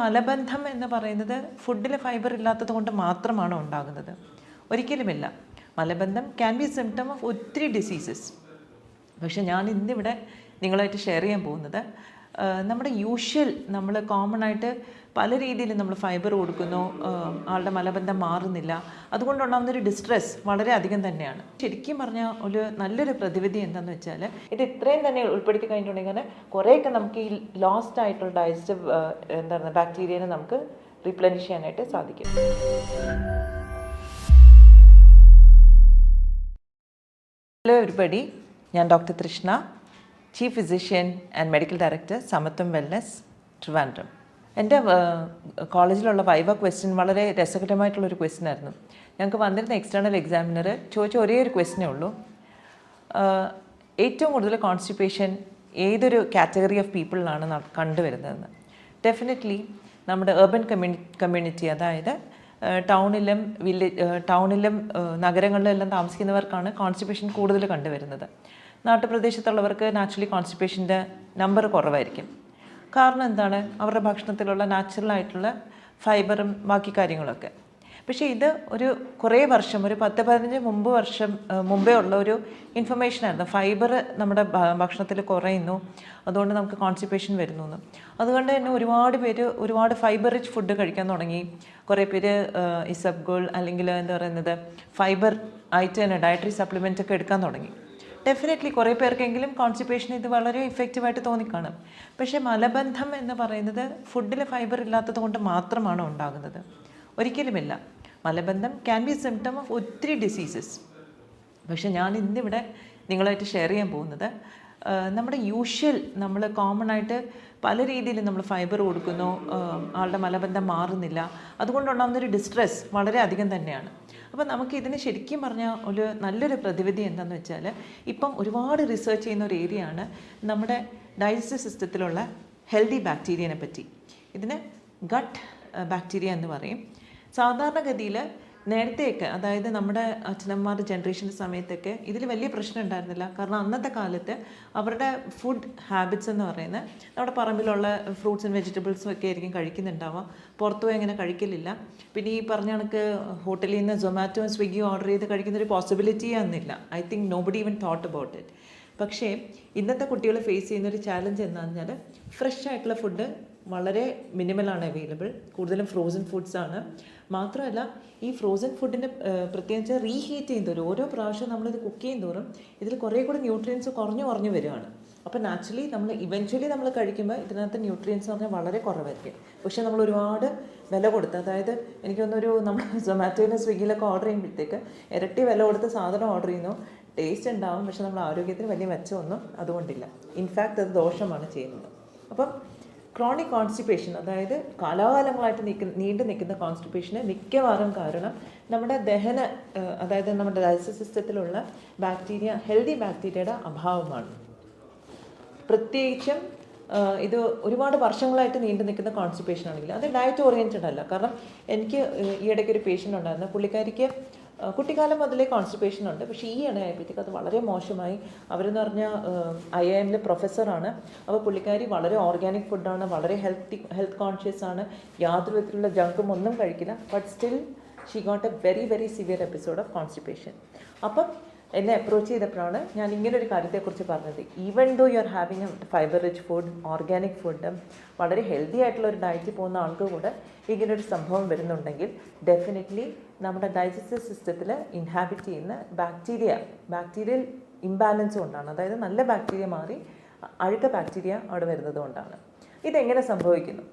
മലബന്ധം എന്ന് പറയുന്നത് ഫുഡിൽ ഫൈബർ ഇല്ലാത്തത് കൊണ്ട് മാത്രമാണോ ഉണ്ടാകുന്നത്. ഒരിക്കലുമില്ല. മലബന്ധം ക്യാൻ ബി സിംറ്റം ഓഫ് ഒത്തിരി ഡിസീസസ് പക്ഷേ ഞാൻ ഇന്നിവിടെ നിങ്ങളായിട്ട് ഷെയർ ചെയ്യാൻ പോകുന്നത് നമ്മുടെ യൂഷ്വൽ നമ്മൾ കോമൺ ആയിട്ട് പല രീതിയിൽ നമ്മൾ ഫൈബർ കൊടുക്കുന്നു. ആളുടെ മലബന്ധം മാറുന്നില്ല. അതുകൊണ്ടുണ്ടാകുന്ന ഒരു ഡിസ്ട്രെസ് വളരെ അധികം തന്നെയാണ്. ശരിക്കും പറഞ്ഞാൽ ഒരു നല്ലൊരു പ്രതിവിധി എന്താണെന്ന് വെച്ചാൽ ഇത് ഇത്രയും തന്നെ ഉൾപ്പെടുത്തി കഴിഞ്ഞിട്ടുണ്ടെങ്കിൽ കുറേയൊക്കെ നമുക്ക് ഈ ലോസ്റ്റ് ആയിട്ടുള്ള ഡൈജസ്റ്റീവ് എന്താണ് ബാക്ടീരിയനെ നമുക്ക് റീപ്ലനിഷ് ചെയ്യാനായിട്ട് സാധിക്കും. ഹലോ എവരിബഡി ഞാൻ doctor Trishna chief physician and medical director Samathvam wellness Trivandrum. എന്റെ കോളേജിലുള്ള വൈവ ക്വസ്റ്റ്യൻ വളരെ രസകരമായിട്ടുള്ളൊരു ക്വസ്റ്റ്യൻ ആയിരുന്നു. ഞങ്ങൾക്ക് വന്നിരുന്ന എക്സ്റ്റേണൽ എക്സാമിനർ ചോദിച്ച ഒരേ ഒരു ക്വസ്റ്റ്യനേ ഉള്ളൂ. ഏറ്റവും കൂടുതൽ കോൺസ്റ്റിപ്പേഷൻ ഏതൊരു കാറ്റഗറി ഓഫ് പീപ്പിളിലാണ് കണ്ടുവരുന്നതെന്ന്. ഡെഫിനറ്റ്ലി നമ്മുടെ ഏർബൻ കമ്മ്യൂണി കമ്മ്യൂണിറ്റി അതായത് ടൗണിലും വില്ലേജ് ടൗണിലും നഗരങ്ങളിലെല്ലാം താമസിക്കുന്നവർക്കാണ് കോൺസ്റ്റിപ്പേഷൻ കൂടുതൽ കണ്ടുവരുന്നത്. നാട്ടുപ്രദേശത്തുള്ളവർക്ക് നാച്ചുറലി കോൺസ്റ്റിപ്പേഷന്റെ നമ്പർ കുറവായിരിക്കും. കാരണം എന്താണ്? അവരുടെ ഭക്ഷണത്തിലുള്ള നാച്ചുറൽ ആയിട്ടുള്ള ഫൈബറും ബാക്കി കാര്യങ്ങളൊക്കെ. പക്ഷേ ഇത് ഒരു കുറേ വർഷം ഒരു പത്ത് പതിനഞ്ച് മുമ്പ് വർഷം മുമ്പേ ഉള്ള ഒരു ഇൻഫർമേഷൻ ആയിരുന്നു. ഫൈബർ നമ്മുടെ ഭക്ഷണത്തിൽ കുറയുന്നു. അതുകൊണ്ട് നമുക്ക് കോൺസ്റ്റിപ്പേഷൻ വരുന്നു എന്ന് അതുകൊണ്ട് തന്നെ ഒരുപാട് പേര് ഒരുപാട് ഫൈബർ റിച്ച് ഫുഡ് കഴിക്കാൻ തുടങ്ങി. കുറേ പേര് ഇസബ്ഗോൾ അല്ലെങ്കിൽ എന്താ പറയുന്നത് ഫൈബർ ആയിട്ട് തന്നെ ഡയറ്ററി സപ്ലിമെന്റ് ഒക്കെ എടുക്കാൻ തുടങ്ങി. ഡെഫിനറ്റ്ലി കുറേ പേർക്കെങ്കിലും കോൺസ്റ്റിപ്പേഷൻ ഇത് വളരെ ഇഫക്റ്റീവായിട്ട് തോന്നിക്കാണും. പക്ഷേ മലബന്ധം എന്ന് പറയുന്നത് ഫുഡിൽ ഫൈബർ ഇല്ലാത്തത് കൊണ്ട് മാത്രമാണോ ഉണ്ടാകുന്നത്. ഒരിക്കലുമില്ല. മലബന്ധം ക്യാൻ ബി സിംറ്റം ഓഫ് ഒത്തിരി ഡിസീസസ് പക്ഷെ ഞാൻ ഇന്നിവിടെ നിങ്ങളായിട്ട് ഷെയർ ചെയ്യാൻ പോകുന്നത് നമ്മുടെ യൂഷ്വൽ നമ്മൾ കോമൺ ആയിട്ട് പല രീതിയിൽ നമ്മൾ ഫൈബർ കൊടുക്കുന്നു ആളുടെ മലബന്ധം മാറുന്നില്ല. അതുകൊണ്ടുണ്ടാകുന്നൊരു ഡിസ്ട്രെസ് വളരെ അധികം തന്നെയാണ്. അപ്പോൾ നമുക്ക് ഇതിന് ശരിക്കും പറഞ്ഞാൽ ഒരു നല്ലൊരു പ്രതിവിധി എന്താണെന്ന് വെച്ചാൽ ഇപ്പം ഒരുപാട് റിസർച്ച് ചെയ്യുന്ന ഒരു ഏരിയ ആണ് നമ്മുടെ ഡൈജസ്റ്റീവ് സിസ്റ്റത്തിലുള്ള ഹെൽത്തി ബാക്ടീരിയനെ പറ്റി. ഇതിന് ഗട്ട് ബാക്ടീരിയ എന്ന് പറയും. സാധാരണഗതിയിൽ നേരത്തെയൊക്കെ അതായത് നമ്മുടെ അച്ഛനമ്മമാർ ജനറേഷന്റെ സമയത്തൊക്കെ ഇതിൽ വലിയ പ്രശ്നം ഉണ്ടായിരുന്നില്ല. കാരണം അന്നത്തെ കാലത്ത് അവരുടെ ഫുഡ് ഹാബിറ്റ്സ് എന്ന് പറയുന്നത് നമ്മുടെ പറമ്പിലുള്ള ഫ്രൂട്ട്സ് വെജിറ്റബിൾസും ഒക്കെ ആയിരിക്കും കഴിക്കുന്നുണ്ടാവുക. പുറത്തു പോയി അങ്ങനെ കഴിക്കലില്ല. പിന്നെ ഈ പറഞ്ഞ കണക്ക് ഹോട്ടലിൽ നിന്ന് സൊമാറ്റോ സ്വിഗ്ഗി ഓർഡർ ചെയ്ത് കഴിക്കുന്ന ഒരു പോസിബിലിറ്റി ആയിരുന്നില്ല I think nobody even thought about it പക്ഷേ ഇന്നത്തെ കുട്ടികൾ ഫേസ് ചെയ്യുന്ന ഒരു ചാലഞ്ച് എന്താണെന്ന് പറഞ്ഞാൽ ഫ്രഷ് ആയിട്ടുള്ള ഫുഡ് വളരെ മിനിമലാണ് അവൈലബിൾ കൂടുതലും ഫ്രോസൺ ഫുഡ്സ് ആണ്. മാത്രമല്ല ഈ ഫ്രോസൺ ഫുഡിന്റെ പ്രത്യേകിച്ച് റീഹീറ്റ് ചെയ്യും തോറും ഓരോ പ്രാവശ്യം നമ്മളിത് കുക്ക് ചെയ്യും തോറും ഇതിൽ കുറേ കൂടി ന്യൂട്രിയൻസ് കുറഞ്ഞു കുറഞ്ഞു വരികയാണ് അപ്പോൾ നാച്ചുറലി നമ്മൾ ഇവൻച്വലി നമ്മൾ കഴിക്കുമ്പോൾ ഇതിനകത്ത് ന്യൂട്രിയൻസ് എന്ന് പറഞ്ഞാൽ വളരെ കുറവായിരിക്കും. പക്ഷേ നമ്മൾ ഒരുപാട് വില കൊടുത്ത് അതായത് എനിക്ക് തോന്നുന്നൊരു നമ്മൾ സൊമാറ്റോയിലും സ്വിഗ്ഗിയിലൊക്കെ ഓർഡർ ചെയ്യുമ്പോഴത്തേക്ക് ഇരട്ടി വില കൊടുത്ത് സാധനം ഓർഡർ ചെയ്യുന്നു. ടേസ്റ്റ് ഉണ്ടാവും പക്ഷേ നമ്മൾ ആരോഗ്യത്തിന് വലിയ മെച്ചമൊന്നും അതുകൊണ്ടില്ല. ഇൻഫാക്റ്റ് അത് ദോഷമാണ് ചെയ്യുന്നത്. അപ്പം ക്രോണിക് കോൺസ്റ്റിപ്പേഷൻ അതായത് കാലാകാലങ്ങളായിട്ട് നിൽക്കുന്ന നീണ്ടു നിൽക്കുന്ന കോൺസ്റ്റിപ്പേഷന് മിക്കവാറും കാരണം നമ്മുടെ ദഹന അതായത് നമ്മുടെ ഡൈജസ്റ്റീവ് സിസ്റ്റത്തിലുള്ള ബാക്ടീരിയ ഹെൽത്തി ബാക്ടീരിയയുടെ അഭാവമാണ്. പ്രത്യേകിച്ചും ഇത് ഒരുപാട് വർഷങ്ങളായിട്ട് നീണ്ടു നിൽക്കുന്ന കോൺസ്റ്റിപ്പേഷൻ ആണെങ്കിൽ അത് ഡയറ്റ് ഓറിയന്റഡ് അല്ല. കാരണം എനിക്ക് ഈ ഇടയ്ക്ക് ഒരു പേഷ്യന്റ് ഉണ്ടായിരുന്നു. പുള്ളിക്കാരിക്ക് കുട്ടിക്കാലം മുതലേ കോൺസ്റ്റിപ്പേഷൻ ഉണ്ട്. പക്ഷേ ഈ ഇടയായപ്പോഴത്തേക്ക് അത് വളരെ മോശമായി. അവരെന്ന് പറഞ്ഞാൽ ഐ ഐ എമ്മിലെ പ്രൊഫസറാണ് അപ്പോൾ പുള്ളിക്കാരി വളരെ ഓർഗാനിക് ഫുഡാണ് വളരെ ഹെൽത്തി ഹെൽത്ത് കോൺഷ്യസ് ആണ്. യാതൊരു വിധത്തിലുള്ള ജങ്കും ഒന്നും കഴിക്കില്ല. But still she got a very very severe episode of constipation അപ്പം എന്നെ അപ്രോച്ച് ചെയ്തപ്പോഴാണ് ഞാൻ ഇങ്ങനെ ഒരു കാര്യത്തെക്കുറിച്ച് പറഞ്ഞത്. Even though you are having a fibre rich food organic food വളരെ ഹെൽത്തി ആയിട്ടുള്ള ഒരു ഡയറ്റിൽ പോകുന്ന ആൾക്ക് കൂടെ ഇങ്ങനെ ഒരു സംഭവം വരുന്നുണ്ടെങ്കിൽ ഡെഫിനറ്റ്ലി നമ്മുടെ ഡൈജസ്റ്റീവ് സിസ്റ്റത്തിൽ ഇൻഹാബിറ്റ് ചെയ്യുന്ന ബാക്ടീരിയ ബാക്ടീരിയൽ ഇംബാലൻസ് കൊണ്ടാണ്. അതായത് നല്ല ബാക്ടീരിയ മാറി അഴുത്ത ബാക്ടീരിയ അവിടെ വരുന്നത് കൊണ്ടാണ്. ഇതെങ്ങനെ സംഭവിക്കുന്നു?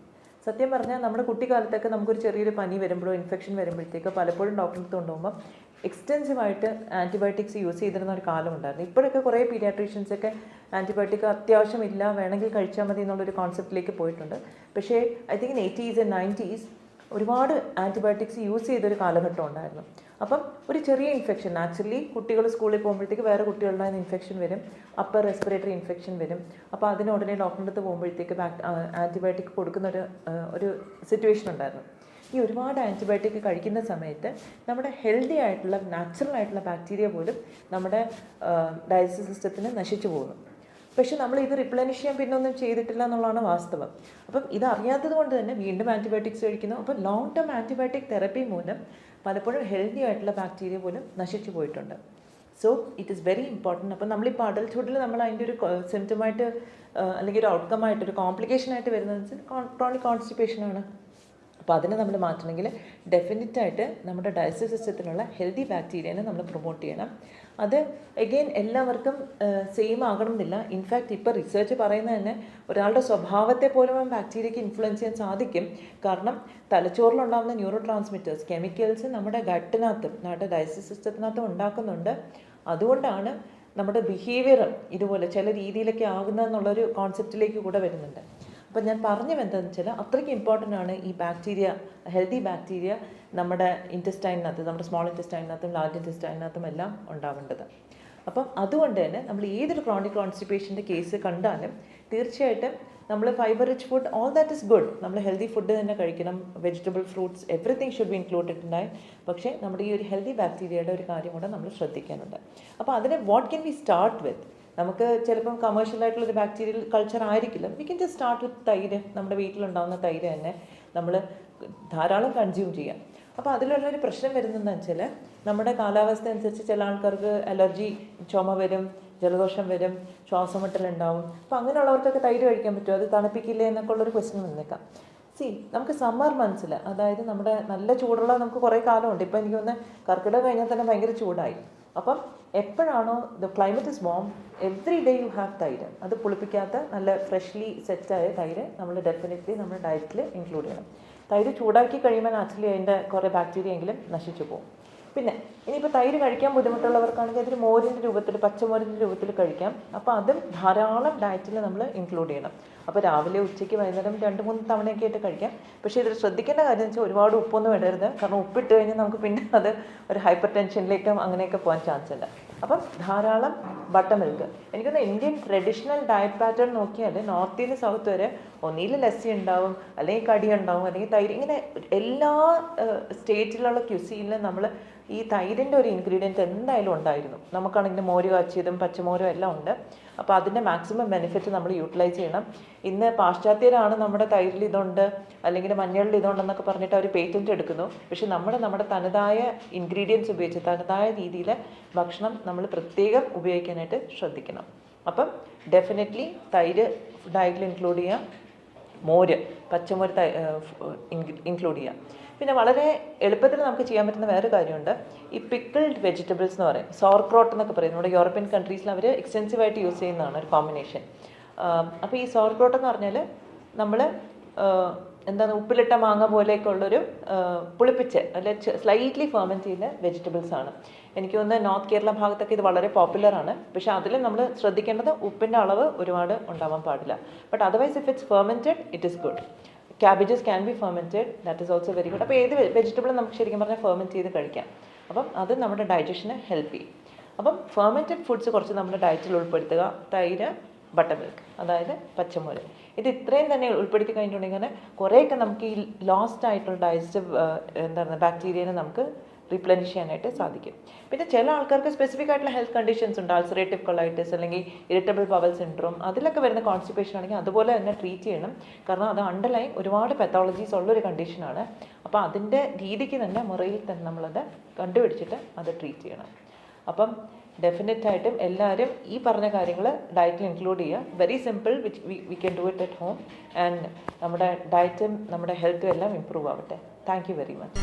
സത്യം പറഞ്ഞാൽ നമ്മുടെ കുട്ടിക്കാലത്തൊക്കെ നമുക്കൊരു ചെറിയൊരു പനി വരുമ്പോഴോ ഇൻഫെക്ഷൻ വരുമ്പോഴത്തേക്കോ പലപ്പോഴും ഡോക്ടറെ അടുത്ത് കൊണ്ടുപോകുമ്പോൾ എക്സ്റ്റെൻസീവായിട്ട് ആന്റിബയോട്ടിക്സ് യൂസ് ചെയ്തിരുന്ന ഒരു കാലമുണ്ടായിരുന്നു ഇപ്പോഴൊക്കെ കുറേ പീഡിയാട്രീഷ്യൻസൊക്കെ ആന്റിബയോട്ടിക് അത്യാവശ്യമില്ല വേണമെങ്കിൽ കഴിച്ചാൽ മതി എന്നുള്ളൊരു കോൺസെപ്റ്റിലേക്ക് പോയിട്ടുണ്ട്. പക്ഷേ I think in eighties and nineties ഒരുപാട് ആന്റിബയോട്ടിക്സ് യൂസ് ചെയ്തൊരു കാലഘട്ടം ഉണ്ടായിരുന്നു. അപ്പം ഒരു ചെറിയ ഇൻഫെക്ഷൻ ആക്ച്വലി കുട്ടികൾ സ്കൂളിൽ പോകുമ്പോഴത്തേക്ക് വേറെ കുട്ടികളുടെ ഇൻഫെക്ഷൻ വരും. അപ്പർ റെസ്പിറേറ്ററി ഇൻഫെക്ഷൻ വരും. അപ്പോൾ അതിന് ഉടനെ ഡോക്ടറിന്റെ അടുത്ത് പോകുമ്പോഴത്തേക്ക് ആന്റിബയോട്ടിക് കൊടുക്കുന്ന ഒരു ഒരു സിറ്റുവേഷൻ ഉണ്ടായിരുന്നു. ഈ ഒരുപാട് ആന്റിബയോട്ടിക് കഴിക്കുന്ന സമയത്ത് നമ്മുടെ ഹെൽത്തി ആയിട്ടുള്ള നാച്ചുറൽ ആയിട്ടുള്ള ബാക്ടീരിയ പോലും നമ്മുടെ ഡൈജസ്റ്റീവ് സിസ്റ്റത്തിന് നശിച്ചു പോകുന്നു. പക്ഷെ നമ്മൾ ഇത് റിപ്ലനിഷ് ചെയ്യാൻ പിന്നെ ഒന്നും ചെയ്തിട്ടില്ല എന്നുള്ളതാണ് വാസ്തവം. അപ്പം ഇത് അറിയാത്തത് കൊണ്ട് തന്നെ വീണ്ടും ആന്റിബയോട്ടിക്സ് കഴിക്കുന്നു. അപ്പം ലോങ് ടേം ആന്റിബയോട്ടിക് തെറപ്പി മൂലം പലപ്പോഴും ഹെൽത്തി ആയിട്ടുള്ള ബാക്ടീരിയ പോലും നശിച്ചു പോയിട്ടുണ്ട്. So it is very important അപ്പം നമ്മളിപ്പോൾ അഡൽട്ട്ഹുഡിൽ നമ്മൾ അതിന്റെ ഒരു സിംറ്റമായിട്ട് അല്ലെങ്കിൽ ഒരു ഔട്ട്കം ആയിട്ട് ഒരു കോംപ്ലിക്കേഷൻ ആയിട്ട് വരുന്നത് ക്രോണിക് കോൺസ്റ്റിപ്പേഷൻ ആണ്. അപ്പോൾ അതിനെ നമ്മൾ മാറ്റണമെങ്കിൽ ഡെഫിനറ്റ് ആയിട്ട് നമ്മുടെ ഡയസ്റ്റീവ് സിസ്റ്റത്തിലുള്ള ഹെൽത്തി ബാക്ടീരിയനെ നമ്മൾ പ്രൊമോട്ട് ചെയ്യണം. അത് എഗെയിൻ എല്ലാവർക്കും സെയിം ആകണമെന്നില്ല. ഇൻഫാക്റ്റ് ഇപ്പോൾ റിസർച്ച് പറയുന്നത് തന്നെ ഒരാളുടെ സ്വഭാവത്തെ പോലും ആ ബാക്ടീരിയയ്ക്ക് ഇൻഫ്ലുവൻസ് ചെയ്യാൻ സാധിക്കും. കാരണം തലച്ചോറിലുണ്ടാകുന്ന ന്യൂറോ ട്രാൻസ്മിറ്റേഴ്സ് കെമിക്കൽസ് നമ്മുടെ ഗട്ടിനകത്തും നമ്മുടെ ഡയസ്റ്റീവ് സിസ്റ്റത്തിനകത്തും ഉണ്ടാക്കുന്നുണ്ട്. അതുകൊണ്ടാണ് നമ്മുടെ ബിഹേവിയർ ഇതുപോലെ ചില രീതിയിലൊക്കെ ആകുന്നതെന്നുള്ളൊരു കോൺസെപ്റ്റിലേക്ക് കൂടെ വരുന്നുണ്ട്. അപ്പം ഞാൻ പറഞ്ഞു എന്താണെന്ന് വെച്ചാൽ അത്രയ്ക്ക് ഇമ്പോർട്ടന്റ് ആണ് ഈ ബാക്ടീരിയ ഹെൽത്തി ബാക്ടീരിയ നമ്മുടെ ഇന്റസ്റ്റൈനകത്ത് നമ്മുടെ സ്മോൾ ഇന്റസ്റ്റൈനകത്തും ലാർജ് ഇന്റസ്റ്റൈനകത്തും എല്ലാം ഉണ്ടാവേണ്ടത്. അപ്പം അതുകൊണ്ട് തന്നെ നമ്മൾ ഏതൊരു ക്രോണിക് കോൺസ്റ്റിപ്പേഷന്റെ കേസ് കണ്ടാലും തീർച്ചയായിട്ടും നമ്മൾ fibre rich food all that is good നമ്മൾ ഹെൽത്തി ഫുഡ് തന്നെ കഴിക്കണം vegetable fruits everything should be included ഉണ്ടായി പക്ഷേ നമ്മുടെ ഈ ഒരു ഹെൽത്തി ബാക്ടീരിയയുടെ ഒരു കാര്യം കൂടെ നമ്മൾ ശ്രദ്ധിക്കാനുണ്ട്. അപ്പോൾ അതിനെ what can we start with നമുക്ക് ചിലപ്പം കമേഴ്ഷ്യൽ ആയിട്ടുള്ള ഒരു ബാക്ടീരിയൽ കൾച്ചർ ആയിരിക്കില്ല. We can just start with തൈര്. നമ്മുടെ വീട്ടിലുണ്ടാകുന്ന തൈര് തന്നെ നമ്മൾ ധാരാളം കൺസ്യൂം ചെയ്യാം. അപ്പോൾ അതിലുള്ള ഒരു പ്രശ്നം വരുന്നതെന്ന് വെച്ചാൽ നമ്മുടെ കാലാവസ്ഥ അനുസരിച്ച് ചില ആൾക്കാർക്ക് അലർജി ചുമ വരും ജലദോഷം വരും ശ്വാസമുട്ടലുണ്ടാവും. അപ്പോൾ അങ്ങനെയുള്ളവർക്കൊക്കെ തൈര് കഴിക്കാൻ പറ്റുമോ? അത് തണുപ്പിക്കില്ലേ എന്നൊക്കെ ഉള്ളൊരു ക്വസ്റ്റ്യൻ വന്നേക്കാം. സി നമുക്ക് സമ്മർ മന്ത്സിൽ അതായത് നമ്മുടെ നല്ല ചൂടുള്ള നമുക്ക് കുറേ കാലമുണ്ട്. ഇപ്പോൾ എനിക്ക് തോന്നുന്നത് കർക്കിടക കഴിഞ്ഞാൽ തന്നെ ഭയങ്കര ചൂടായി. അപ്പം എപ്പോഴാണോ the climate is warm every day you have തൈര്. അത് പുളിപ്പിക്കാത്ത നല്ല ഫ്രഷ്ലി സെറ്റായ തൈര് നമ്മൾ ഡെഫിനറ്റ്ലി നമ്മുടെ ഡയറ്റിൽ ഇൻക്ലൂഡ് ചെയ്യണം. തൈര് ചൂടാക്കി കഴിയുമ്പോൾ നാച്ചുറലി അതിന്റെ കുറേ ബാക്ടീരിയ എങ്കിലും നശിച്ചു പോകും. പിന്നെ ഇനിയിപ്പോൾ തൈര് കഴിക്കാൻ ബുദ്ധിമുട്ടുള്ളവർക്കാണെങ്കിൽ അതൊരു മോരിന്റെ രൂപത്തിൽ പച്ചമോരിന്റെ രൂപത്തിൽ കഴിക്കാം. അപ്പോൾ അതും ധാരാളം ഡയറ്റിൽ നമ്മൾ ഇൻക്ലൂഡ് ചെയ്യണം. അപ്പോൾ രാവിലെ ഉച്ചയ്ക്ക് വൈകുന്നേരം രണ്ട് മൂന്ന് തവണയൊക്കെ ആയിട്ട് കഴിക്കാം. പക്ഷേ ഇതിൽ ശ്രദ്ധിക്കേണ്ട കാര്യം എന്ന് വെച്ചാൽ ഒരുപാട് ഉപ്പൊന്നും ഇടരുത്. കാരണം ഉപ്പിട്ട് കഴിഞ്ഞാൽ നമുക്ക് പിന്നെ അത് ഒരു ഹൈപ്പർ ടെൻഷനിലേക്കും അങ്ങനെയൊക്കെ പോകാൻ ചാൻസ് ഉണ്ട് അപ്പം ധാരാളം ബട്ടർ മിൽക്ക്. എനിക്കൊന്ന് ഇന്ത്യൻ ട്രഡീഷണൽ ഡയറ്റ് പാറ്റേൺ നോക്കിയാൽ നോർത്തിൽ നിന്ന് സൗത്ത് വരെ ഒന്നിയിൽ ലസ്സി ഉണ്ടാവും അല്ലെങ്കിൽ കടി ഉണ്ടാവും അല്ലെങ്കിൽ തൈര്. ഇങ്ങനെ എല്ലാ സ്റ്റേറ്റിലുള്ള ക്യുസിയിലും നമ്മൾ ഈ തൈരിന്റെ ഒരു ഇൻഗ്രീഡിയന്റ് എന്തായാലും ഉണ്ടായിരുന്നു. നമുക്കാണെങ്കിൽ മോര് കാച്ചിയതും പച്ചമോരും എല്ലാം ഉണ്ട്. അപ്പോൾ അതിന്റെ മാക്സിമം ബെനിഫിറ്റ് നമ്മൾ യൂട്ടിലൈസ് ചെയ്യണം. ഇന്ന് പാശ്ചാത്യരാണ് നമ്മുടെ തൈരിൽ ഇതുണ്ട് അല്ലെങ്കിൽ മഞ്ഞളിൽ ഇതുണ്ടെന്നൊക്കെ പറഞ്ഞിട്ട് അവർ പേറ്റന്റ് എടുക്കുന്നു. പക്ഷേ നമ്മൾ നമ്മുടെ തനതായ ഇൻഗ്രീഡിയൻസ് ഉപയോഗിച്ച് തനതായ രീതിയിൽ ഭക്ഷണം നമ്മൾ പ്രത്യേകം ഉപയോഗിക്കാനായിട്ട് ശ്രദ്ധിക്കണം. അപ്പം ഡെഫിനറ്റ്ലി തൈര് ഡയറ്റിൽ ഇൻക്ലൂഡ് ചെയ്യാം. മോര് പച്ചമോര് ഇൻക്ലൂഡ് ചെയ്യാം. പിന്നെ വളരെ എളുപ്പത്തിൽ നമുക്ക് ചെയ്യാൻ പറ്റുന്ന വേറെ കാര്യമുണ്ട്. ഈ പിക്കിൾഡ് വെജിറ്റബിൾസ് എന്ന് പറയും സോർക്രോട്ട് എന്നൊക്കെ പറയും. നമ്മുടെ യൂറോപ്യൻ കൺട്രീസിൽ അവർ എക്സ്റ്റെൻസീവായിട്ട് യൂസ് ചെയ്യുന്നതാണ് ഒരു കോമ്പിനേഷൻ അപ്പോൾ ഈ സോർക്രോട്ട് എന്ന് പറഞ്ഞാൽ നമ്മൾ എന്താണ് ഉപ്പിലിട്ട മാങ്ങ പോലെയൊക്കെ ഉള്ളൊരു പുളിപ്പിച്ച് അല്ലെ സ്ലൈറ്റ്ലി ഫെർമെന്റ് ചെയ്യുന്ന വെജിറ്റബിൾസ് ആണ്. എനിക്ക് തോന്നുന്നത് നോർത്ത് കേരള ഭാഗത്തൊക്കെ ഇത് വളരെ പോപ്പുലറാണ് പക്ഷേ അതിൽ നമ്മൾ ശ്രദ്ധിക്കേണ്ടത് ഉപ്പിന്റെ അളവ് ഒരുപാട് ഉണ്ടാവാൻ പാടില്ല. But otherwise if it's fermented it is good cabbages can be fermented that is also very good അപ്പോൾ ഏത് വെജിറ്റബിൾ നമുക്ക് ശരിക്കും പറഞ്ഞാൽ ഫെർമെന്റ് ചെയ്ത് കഴിക്കാം. അപ്പം അത് നമ്മുടെ ഡൈജഷനെ ഹെൽപ്പ് ചെയ്യും. അപ്പം ഫെർമെന്റഡ് ഫുഡ്സ് കുറച്ച് നമ്മുടെ ഡയറ്റിൽ ഉൾപ്പെടുത്തുക. തൈര് ബട്ടർ മിൽക്ക് അതായത് പച്ചമുളക്. ഇത് ഇത്രയും തന്നെ ഉൾപ്പെടുത്തി കഴിഞ്ഞിട്ടുണ്ടെങ്കിൽ കുറേയൊക്കെ നമുക്ക് ഈ ലോസ്റ്റ് ആയിട്ടുള്ള ഡൈജസ്റ്റീവ് എന്താണ് ബാക്ടീരിയനെ നമുക്ക് റീപ്ലനിഷ് ചെയ്യാനായിട്ട് സാധിക്കും. പിന്നെ ചില ആൾക്കാർക്ക് സ്പെസിഫിക് ആയിട്ടുള്ള ഹെൽത്ത് കണ്ടീഷൻസ് ഉണ്ട്. അൾസറേറ്റീവ് കൊളൈറ്റിസ് അല്ലെങ്കിൽ ഇറിറ്റബിൾ പവൽ സിൻഡ്രോം അതിലൊക്കെ വരുന്ന കോൺസ്റ്റിപ്പേഷൻ ആണെങ്കിൽ അതുപോലെ തന്നെ ട്രീറ്റ് ചെയ്യണം. കാരണം അത് അണ്ടർലൈൻ ഒരുപാട് പെത്തോളജീസ് ഉള്ളൊരു കണ്ടീഷനാണ് അപ്പോൾ അതിന്റെ രീതിക്ക് തന്നെ മുറയിൽ തന്നെ നമ്മളത് കണ്ടുപിടിച്ചിട്ട് അത് ട്രീറ്റ് ചെയ്യണം. അപ്പം ഡെഫിനറ്റ് ആയിട്ടും എല്ലാവരും ഈ പറഞ്ഞ കാര്യങ്ങൾ ഡയറ്റിൽ ഇൻക്ലൂഡ് ചെയ്യുക. Very simple which we can do it at home and നമ്മുടെ ഡയറ്റും നമ്മുടെ ഹെൽത്തും എല്ലാം ഇമ്പ്രൂവ് ആവട്ടെ. Thank you very much